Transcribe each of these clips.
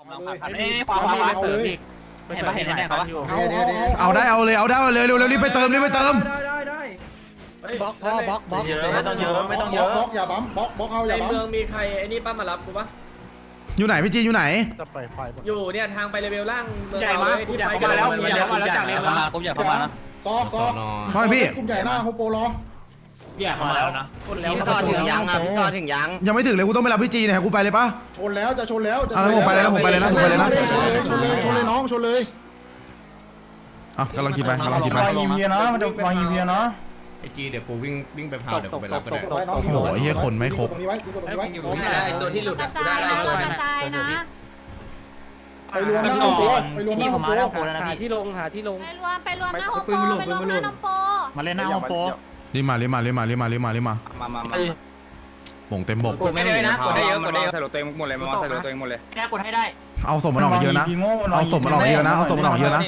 ความความเสริมอีกเห็นปะเห็นแน่ๆเขาปะเอาได้เอาเลยเอาได้เอาเลยเร็วเร็วรีบไปเติมรีบไปเติมบล็อกพอบล็อกบล็อกเยอะไม่ต้องเยอะไม่ต้องเยอะบล็อกอย่าบั๊มบล็อกบล็อกเอาอในย่าบั๊มเมืองมีใครไอ้นี่ป้ามารับกูปะอยู่ไหนพี่จีอยู่ไหน จะไปไฟอยู่เนี่ยทางไปเลเวลล่างเมืองใหญ่เรามากเลยกูที่อยากไปเข้ากันมาแล้วกูอยากเข้ามาแล้วจากเรียนมากูอยากเข้ามานะซอกซอกไม่พี่ กลุ่มใหญ่หน้าโฮโปรอ อยากเข้ามาแล้วนะคนแล้วพี่ต่อถึงยังอะพี่ต่อถึงยังยังไม่ถึงเลยกูต้องไปรับพี่จีเนี่ยกูไปเลยปะชนแล้วจะชนแล้วจะอะแล้วผมไปเลยนะผมไปเลยนะผมไปเลยนะชนเลยชนเลยชนเลยน้องชนเลยอะกำลังคิดไปกำลังคิดไปวางอีเวียเนาะมันจะวางอีเวียเนาะไอจีเดี๋ยวกูวิ่งวิ่งไปพาวเดี๋ยวกูไปรับก็ได้ไว้น้องโอ้โหไอ้เหี้ยคนไม่ครบตรงนี้ไว้ตรงนี้ไว้ผมได้ตัวที่หลุดกอะระกูได้จายอะไรนะตัวกระจายนะไปรวมหน้าโฮโปรไปรวมหน้าโฮโปรหาที่ลงหาที่ลงไปรวมไปรวมหน้าโฮโปไปรวมหน้าน้ำโปมาเล่นหน้าโฮมโป รรีบมารีบมารีบมารีบมารีบมารีบมามามามาหม่งเต็มบก กดไม่ได้นะกดได้เยอะกดได้เยอะใส่รถตัวเองหมดเลยมอใส่รถตัวเองหมดเลยแค่กดให้ได้เอาศพมันออกมาเยอะนะ เอาศพมันออกมาเยอะนะ เอาศพมันออกมาเยอะนะ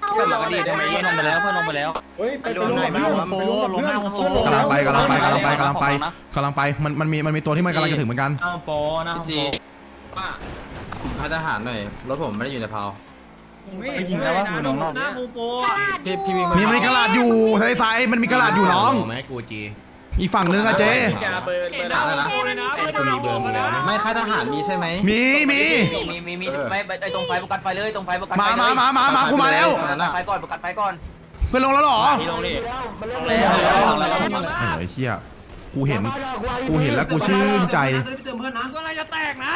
เอาเพื่อนเราก็ดีได้ไหมเพื่อนลงไปแล้วเพื่อนลงไปแล้วเฮ้ยไปรวมกับเพื่อนไปรวมกับเพื่อนกำลังไปกำลังไปกำลังไปกำลังไปกำลังไปมันมันมีมันมีตัวที่มันกำลังจะถึงเหมือนกันหน้าโฮมโปรหน้าโฮมโปรว่าพาทหารหน่อยรถผมไม่ได้อยู่ในพาว ไม่ยิงแล้วว่าอยู่นอก หน้าโฮโปพี่พี่วิ่งมีมันมีกระดาษอยู่ทะเลทรายมันมีกระดาษอยู่น้องมาให้กูจี อีกฝั่งนึงอะเจจะเบิร์นเบิร์นอะไรนะกูมีเบอร์มึงแล้วนะไม่ค่ายทหารมีใช่ไหมมีมีมีมีมีไม่ไอตรงไฟประกันไฟเลยตรงไฟประกันมามามามามากูมาแล้ว ไฟก่อนประกันไฟก่อนเพื่อนลงแล้วเหรอที่ลงดิโอ้ยเชี่ยกูเห็น กูเห็นแล้วกูชื่นใจอะไรจะแตกนะ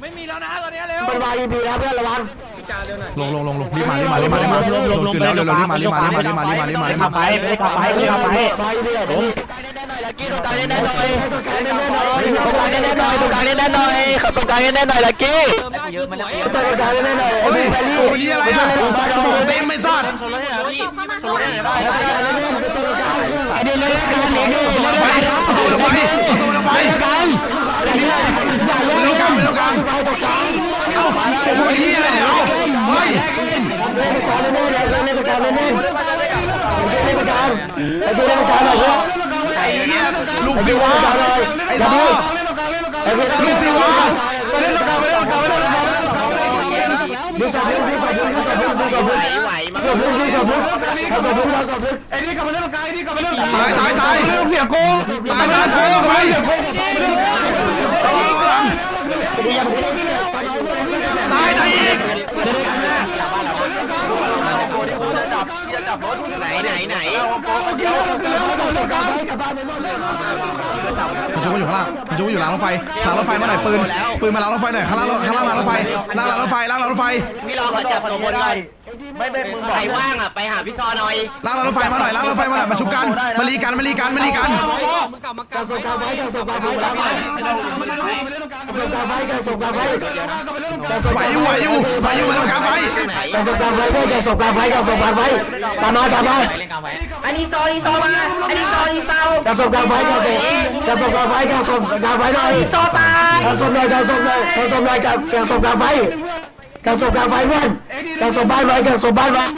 ไม่มีแล้วนะตอนนี้เร็วมันวายบีแล้วเพื่อนระวังพิจารเร็วหน่อยลงลงลงลงรีบมารีบมารีบมารีบมาลงขึ้นแล้วเร็วๆรีบมารีบมารีบมารีบมารีบมารีบมารีบมาไปไปขับไปไปขับไปวายบีผมตรงกลางแน่ๆหน่อยตรงกลางแน่ๆหน่อยตรงกลางแน่ๆหน่อยตรงกลางแน่ๆหน่อยขับตรงกลางแน่ๆหน่อยลักกี้เยอะมันเยตรงกลางแน่ๆหน่อยเฮ้ยโอ้ยนี่อะไรอะสมองเต็มไม่ซัดชนเลยนะพี่เข้ามาชนเลยได้ไอ้นี่เลยกันนี่นี่เอาตัวลงไปเอาตัวลงไปเอาตัวลงไป กันอย่าเล่นอย่าเล่น เร็ว กันเร็วกันไปตรงกลางเอ้าโอ้ยนี่อะไรเนี่ยเอาเฮ้ยเล่นการเล่นเล่นเล่นการเล่นเล่นเล่นการไอ้ดูเล่นการหน่อยเพื่อนไอ้เหี้ยลูกศิวะไอ้อย่าท่อดูไอ้พี่ลูกศิวะดูสอบลึกดูสอบดูสอบดูสอบดูสอบดูสอบดูสอบดูสอบดูสอบดูไอ้นี่กลับมาเล่นกายนี่กลับมาเล่นตายตายตายเสียโกงตายตายตายไป ตายตายอีกไหนไหนไหนมันจุกอยู่ข้างล่างมันจุกอยู่หลังรถไฟหลังรถไฟมาหน่อยปืนปืนมาหลังรถไฟหน่อยข้างล่างข้างล่างหลังรถไฟล่างหลังรถไฟล่างหลังรถไฟ พี่รอมาจับตัวบนก่อน ไม่ไม่มึงใครว่างอะไปหาพี่ซอหน่อยล่างหลังรถไฟมาหน่อยล่างรถไฟมาหน่อยมาชุบกันมาลีกันมาลีกันมาลีกันการส่งการไฟการส่งการไฟการส่งการไฟการส่งการไฟการส่งไหวอยู่ไหวอยู่ไหวอยู่มาตรงกลางไฟการส่งการไฟเพื่อการส่งการไฟการส่งการไฟตามมาตามมาเล่นกลางไฟอันนี้โซอีโซมาอันนี้โซอีโซการส่งการไฟการส่งการส่งการไฟการส่งการไฟหน่อยโซตายการส่งหน่อยการส่งหน่อยการส่งหน่อยการการส่งการไฟ การส่งการไฟเพื่อนการส่งบ้านมันการส่งบ้านมัน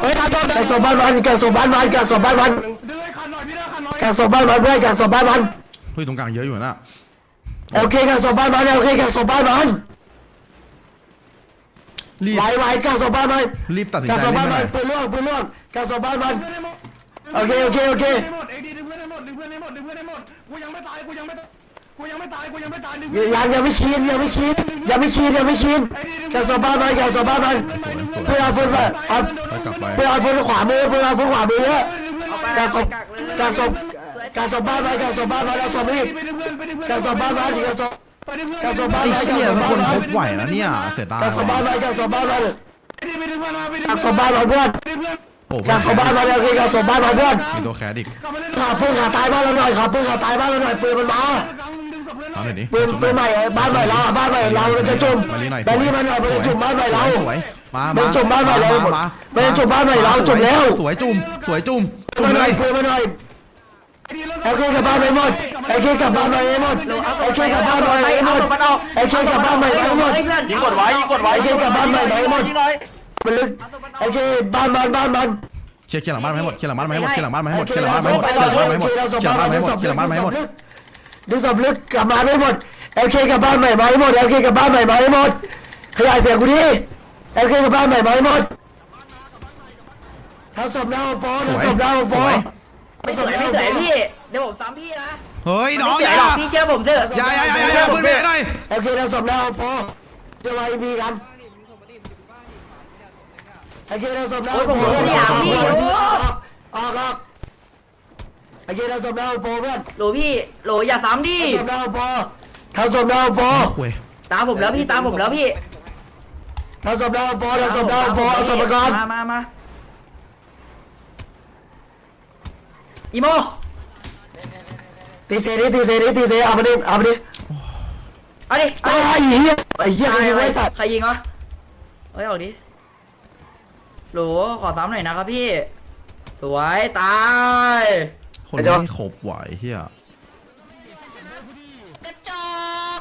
เฮ้ยการส่งบ้านมันการส่งบ้านมันการส่งบ้านมันการส่งบ้านมันเพื่อนการส่งบ้านมันเฮ้ยตรงกลางเยอะอยู่นะโอเคการส่งบ้านมันโอเคการส่งบ้านมันรีบไหวไหวการส่งบ้านมันรีบตัดสินการใจส่งรีบ้าบนหมัน่นอยปืนล่วงปืนล่วงการส่งบ้านมันโอเคโอเคโอเคหมดเอ็กดีดึงเพื่อนให้หมดดึงเพื่อนให้หมดดึงเพื่อนให้หมดกูยังไม่ตายกูยังไม่ กูยังไม่ตายกูยังไม่ตายดึงยังยังไม่ชินยังไม่ชินยังไม่ชินยังไม่ชินการส่งบ้านมันการส่งบ้านมันเพื่อนเอาฟืนมาเอาไปกลับไปเพื่อนเอาฟืนขวามือเพื่อนเอาฟืนขวามือเยอะการส่งการส่งการส่งบ้านมันการส่งบ้านมันการส่งมีดไปดึงเพื่อนไปดึงเพื่อนการส่งบ้านมันการส่งไปดึงเพื่อนการส่งบ้านไอ้มันเชี่ยทุกคนครบไหวนะเนี่ยเสียดายการส่งบ้านมันการส่งบ้านมันไปดึงเพื่อนมาไปดึงการเพื่ส่อนงบ้านมันเพื่อนไปดึงเพื่อนโอ้การส่งบ้านมันโอเคการส่งบ้านมันเพื่อนมีตัวแคสอีกกลับมาเล่นขาปืนขาตายบ้านเราหน่อยขาปืนขาตายบ้านเราหน่อยปืนมันมากลางดึงศพ เพื่อนเอาหน่อยดิปืนปืนใหม่บ้านใหม่เราบ้านใหม่เราจะจุ่มมาลีหน่อยแต่นี่มันหน่อยมันจะจุ่มบ้านใหม่เราสวยมามัมานจุ่มบ้านใหม่เรามามันจะจุ่มบ้านใหม่เราจุ่มแล้ว สวยจุ่มสวยจุ่มจุ่มปืนเลยปืนมาหน่อยไอ้เคกลับบ้านไปหมดไอ้เคกลับบ้านไปหมดไอ้เคกลับบ้านไปหมดไอ้เคกลับบ้านไปหมดยิงกดไว้ยิงกดไว้ไอ้เคกลับบ้านไปหมดมันลึกไอ้เคบ้านมันบ้านมันเคลียร์เคลียร์หลังบ้านมาให้หมดเคลียร์หลังบ้านมาให้หมดเคลียร์หลังบ้านมาให้หมดเคลียร์หลังบ้านมาให้หมดเคลียร์หลังบ้านมาให้หมดเคลียร์หลังบ้านมาให้หมดเคลียร์หลังบ้านมาให้หมด ดึงศพลึกกลับมาไม่หมดเอลเคกลับบ้านใหม่มาให้หมดเอลเคกลับบ้านใหม่มาให้หมดขยายเสียงกูดิเอลเคกับบ้านใหม่มาให้หมดทำศพหน้าโอปอทำศพหน้าโอปอไม่สวยไม่สวยพี่ เดี๋ยวผมซ้ำพี่นะเฮ้ยน้องไม่อสวย่ายหรอกพี่เชื่อผมเถอะอย่าอย่าอย่าอย่าปืนเบรหน่อยเอลเคทำศพหน้าโอปอจะวายบีกันเอลเคทำศพหน้าโอปอออกออกออก เอลเคทำศพหน้าโอปอเพื่อนโหลพี่โหลอย่าซ้ำดิทำศพหน้าโอปอทำศพหน้าโอปอคุยตามผมแล้วพี่ตามผมแล้วพี่ทำศพหน้าโอปอทำศพหน้าโอปอเอาศพมาก่อนมามามาอีโมตีเซดิตีเซดิตีเซเอามาดิเอามาดิเอาดิไอ้เหี้ยไอ้เหี้ยใครยิงไว้สัตว์ใครยิงวะเฮ้ยออกดิโหลขอซ้ำหน่อยนะครับพี่ สวยตาย คนไม่ครบไหวเฮียกระจอก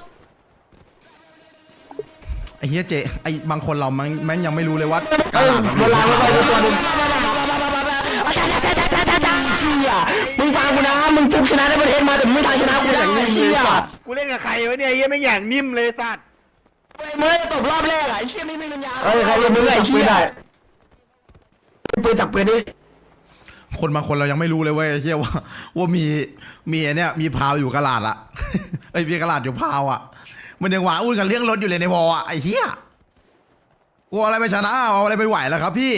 ไอ้เฮียเจไอ้บางคนเรามันแม่งยังไม่รู้เลยว่ากเอ้ระยดาษมันเวลาเราไปตัวหนึงเชี่ยมึงฟังกูนะ มึงฟุกชนะในประเทศมาแต่มึงไม่ทางชนะกูอย่างนี้เชี่ยกูเล่นกับใครวะเนี่ยเฮียไม่อย่างนิ่มเลยสัตว์มึงตบรอบแรกอะไอ้เชี่ยไม่มีปัญญาเฮ้ยใครเป็นมึงไอ้เชี่ยปืนจับปืนดิ คนบางคนเรายังไม่รู้เลยเว้ยไอ้เฮียว่า ว่ามีมีไอเนี่ยมีพาวอยู่กระดาษอะไอ้ยมีกระดาษอยู่พาวอะมันยังหวาอุ่นกับเรื่องรถอยู่เลยในวออะไอ้เฮียกลัวอะไรไปชนะเอาอะไรไปไหวแล้วครับพี่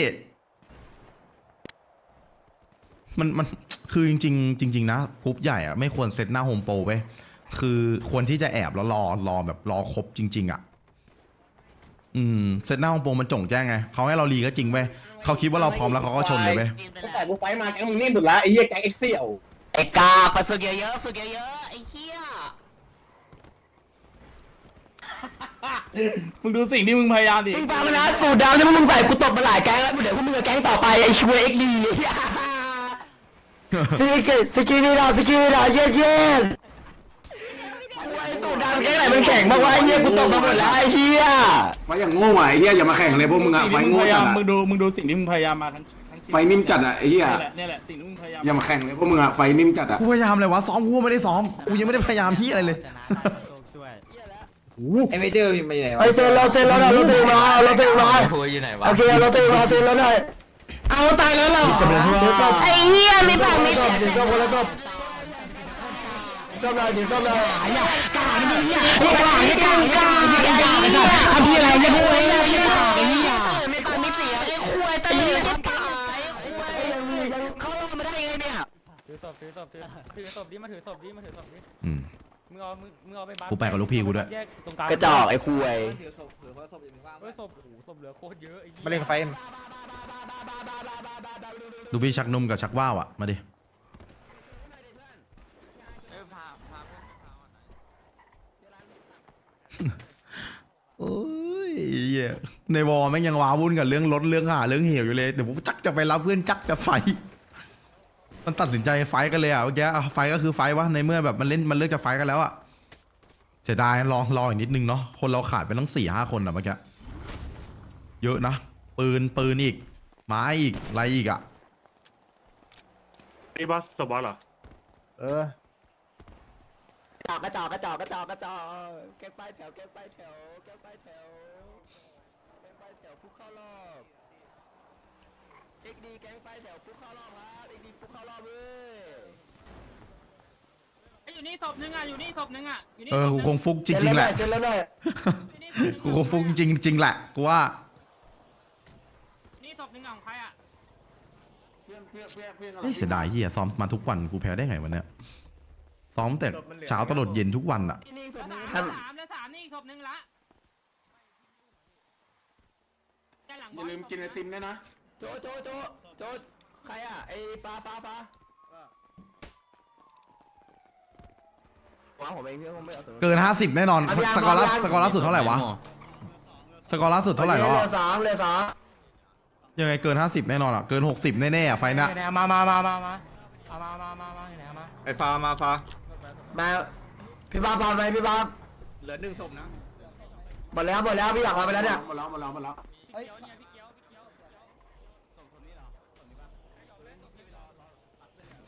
มันมันคือจริง ๆ จริง ๆ นะกรุ๊ปใหญ่อะไม่ควรเซตหน้าโฮมโปรไปคือควรที่จะแอบแล้วรอรอแบบรอครบจริง ๆอะ อืมเซตหน้าโฮมโปรมันจงแจ้งไงเขาให้เรารีก็จริงไปเขาคิดว่าเราพร้อมแล้วเขาก็ชนเลยไปตั้งแต่กูไฟมาแกมึงนิ่มสุดละไอ้เหี้ยแกงเอ็กเซียวไอ้กาไปฝึกเยอะๆฝึกเยอะๆไอ้เชี่ยมึงดูสิ่งที่มึงพยายามดิมึงฟังนะสูตรดาวนี่มึงใส่กูตบมาหลายแก๊งแล้วเดี๋ยวพวกมึงกับแก๊งต่อไปไอ้ช่วยเอ็กดีสกิสกิมิดาสกิมิดาเชี่ยเชี่ยไอ้สูตร ดาวแก๊งไหนมันแข่งบ้างวะไอ้เหี้ยกูตบมาหมดแล้วไอ้เชี่ยไฟอย่างโง่อะไอ้เหี้ยอย่ามาแข่งเลยพวกมึงอะไฟสิ่งที่มึงโง่พยาจัยาดมอะมึงดูมึงดูสิ่งที่มึงพยายามมาทั้งทั้งชีวิตไฟนิ่มจัดอะไอ้เหี้ยนี่แหละนี่แหละสิ่งที่มึงพยายามอย่ามาแข่งเลยพวกมึงอะไฟนิ่มจัดอะกูพยายามเลยวะซ้อมกูไม่ได้ซ้อมกูยังไม่ได้พยายามที่อะไรเลยไอ้เมเจอร์มันอยู่ไหนวะไอ้เซ็นเราเซ็นแล้วนะเราตัวเองมาเราตัวเองมาอยู่ไหนวะโอเคเราตัวเองมาเซ็นแล้วหน่อยเอาตายแล้วเหรอเดี๋ยวศพไอ้เหี้ยไม่ฟังไม่เดี๋ยว ศเสียพเดี๋ยวศพคนละศพศพหน่อยเดี๋ยวศพหน่อยกาไม่ได้เนี่ยกาไม่กากาไม่กาไม่กาทำที่อะไรเนี่ยพวกไอ้เนี่ยไอ้เนี่ยไม่ตายไม่เสียไอ้ควายตายจะตายควายยังมียังเขารอบมาได้ไงเนี่ยถือศพถือศพถือถือศพดิมาถือศพดิมาถือศพดิอืมมึงเอามึงมึงเอาไปบัฟกูไปกับลูกพี่กูด้วยแยตรงกลางกระจอกไอ้ควายเฮ้ยศพโอ้โหศพเหลือโคตรเยอะไอ้มาเล่นไฟดูพี่ชักนมกับชักว่าวอะมาดิ โอ้ยเหี้ยในวอลแม่งยังว้าวุ่นกับเรื่องรถเรื่องหาเรื่องเหี่ยวอยู่เลยเดี๋ยวผมจักจะไปรับเพื่อนจักจะไฟ มันตัดสินใจไฟกันเลยอะเมื่อกี้อะไฟก็คือไฟวะในเมื่อแบบมันเล่นมันเลือกจะไฟกันแล้วอะเสียดายรอรออีกนิดนึงเนาะคนเราขาดไปตั้งสี่ห้าคนอะเมื่อกี้เยอะนะปืนปืนอีกไม้อีกอะไรอีกอะ ไอ้บอสสบอสเหรอ เออ กระจอกกระจอกกระจอกกระจอกแก๊งไปแถวแก๊งไปแถวแก๊งไปแถวแก๊งไปแถวฟุกเข้ารอบเอ็กดีแก๊งไปแถวฟุกเข้ารอบครับเอ็กดีฟุกเข้ารอบเว้ยอยู่นี่ศพนึงอะอยู่นี่ศพนึงอะอยู่นี่เออกูคงฟุกจริงๆแหละ เสร็จแล้วหน่อยกูคงฟุกจริงๆแหละกูว่า นี่ศพนึงของใครอะเฮ้ยเสียดายเฮียซ้อมมาทุกวันกูแพ้ได้ไงวันเนี้ย ซ้อมแต่เช้าตลอดเย็นทุกวันอะสามสามแล้วสามนี่อีกศพนึงละแกหลังอย่าลืมกินไอติมด้วยนะ โจโจโจโจใครอะไอ้ฟ้าฟ้าฟ้าว้าผมเองพี่ผมไม่เอาเกินห้าสิบแน่นอนสสกอร์ล่าสกอร์ล่าสุดเท่าไหร่วะสกอร์ล่าสุดเท่าไหร่แล้วเรืออะสามเรือสามยังไงเกินห้าสิบแน่นอนอะเกินหกสิบแน่ๆอะไฟหนะไหนมามามามามาเอามามามามาไหนมาไอ้ฟ้ามาฟ้า มาพี่บ้าพาไปพี่บ้าเหลือหนึ่งศพนะหมดแล้วหมดแล้วพี่อยากพาไปแล้วเนี่ยมาแล้วมาแล้วมาแล้ว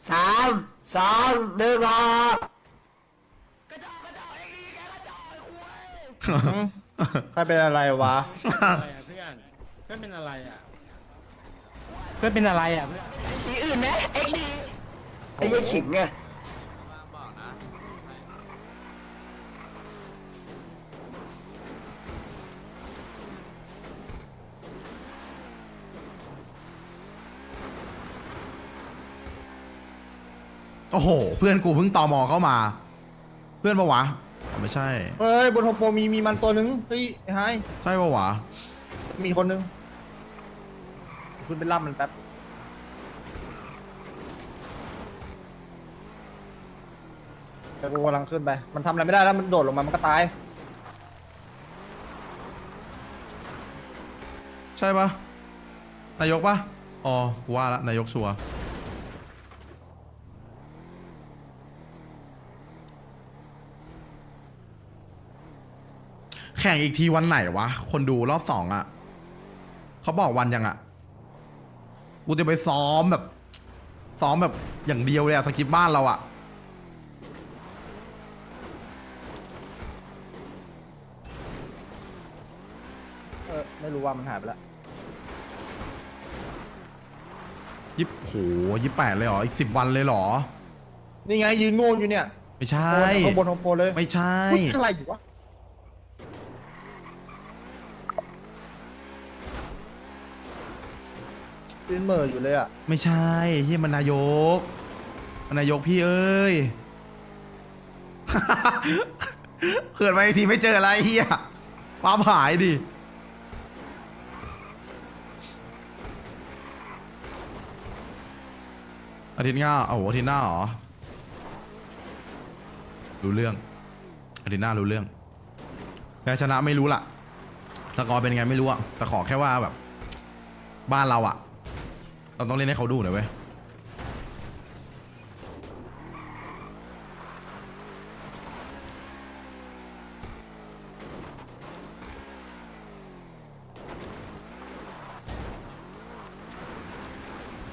สามสองหนึ่งออกใครเป็นอะไรวะ อะไรอะเพื่อน เพื่อนเป็นอะไรอะ เพื่อนเป็นอะไรอะเพื่อน สีอื่นไหมเอ็กดีไอ้ยี่ขิงไง โอ้โห เพื่อนกูเพิ่งตอมอเข้ามา เพื่อนปะวะอ๋อไม่ใช่เฮ้ยบนโฮโปมีมีมันตัวนึงเฮ้ยไอ้ไฮใช่ปะวะมีคนนึงคุณไปล่ำมันแป๊บแต่กูกำลังขึ้นไป มันทำอะไรไม่ได้แล้วมันโดดลงมามันก็ตาย ใช่ปะนายกปะอ๋อกูว่าละนายกชัวร์ แข่งอีกทีวันไหนวะ คนดูรอบสองอะ่ะเขาบอกวันยังอะ่ะ กูจะไปซ้อมแบบ ซ้อมแบบอย่างเดียวเลยอะสกิปบ้านเราอะ่ะเออไม่รู้ว่ามันหายไปแล้วยิบโหยี่แปดเลยเหรอ อีกสิบวันเลยเหรอ นี่ไงยืนโง่อยู่เนี่ยไม่ใช่ข้างบนโฮโปเลยไม่ใช่ พูดอะไรอยู่วะ ยืนเหม่ออยู่เลยอะไม่ใช่เฮียมันนายก มันนายกพี่เอ้ย เกิดมาอีกทีไม่เจออะไรเฮียป้าหายดิ อาทิตย์หน้าโอ้โหอาทิตย์หน้าเหรอ รู้เรื่อง อาทิตย์หน้ารู้เรื่องแพ้ชนะไม่รู้ล่ะ สกอร์เป็นไงไม่รู้อะแต่ขอแค่ว่าแบบ บ้านเราอะ เราต้องเล่นให้เขาดูหน่อยเว้ย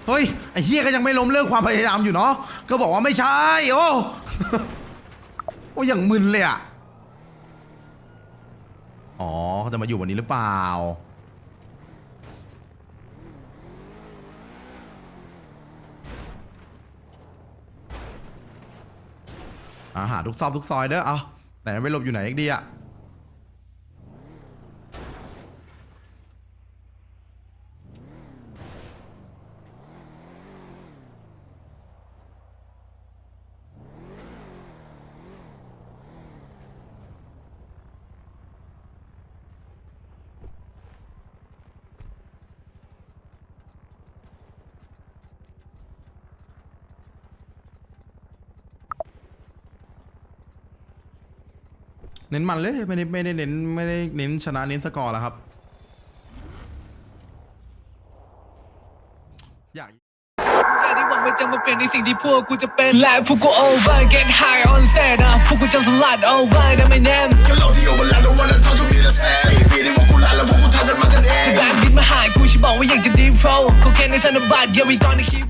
เฮ้ย ไอ้เฮียก็ยังไม่ล้มเลิกความพยายามอยู่เนาะก็บอกว่าไม่ใช่ โอ้ โอ้อย่างมึนเลยอะอ๋อเขาจะมาอยู่วันนี้หรือเปล่า หาทุกซอกทุกซอยเด้อเอาไหนไม่หลบอยู่ไหนอีกดีอะ เน้นมันเลยไม่ได้ไม่ได้เน้นไม่ได้เน้นชนะเน้นสกอร์แล้วครับ อยาก แต่ที่หวังไม่จะมาเปลี่ยนในสิ่งที่พวกกูจะเป็นและพวกกู over get high on set นะพวกกูจะสลัด over นะไม่แน่ ก็โลกที่โอเวอร์แลนด์ don't wanna talk to me the same สี่ปีที่พวกกูลาแล้วพวกกูทำกันมากันเอง แบบดินมาหายกูฉันบอกว่าอยากจะ deep flow เขาแค่ในธนบัตร yeah we gonna keep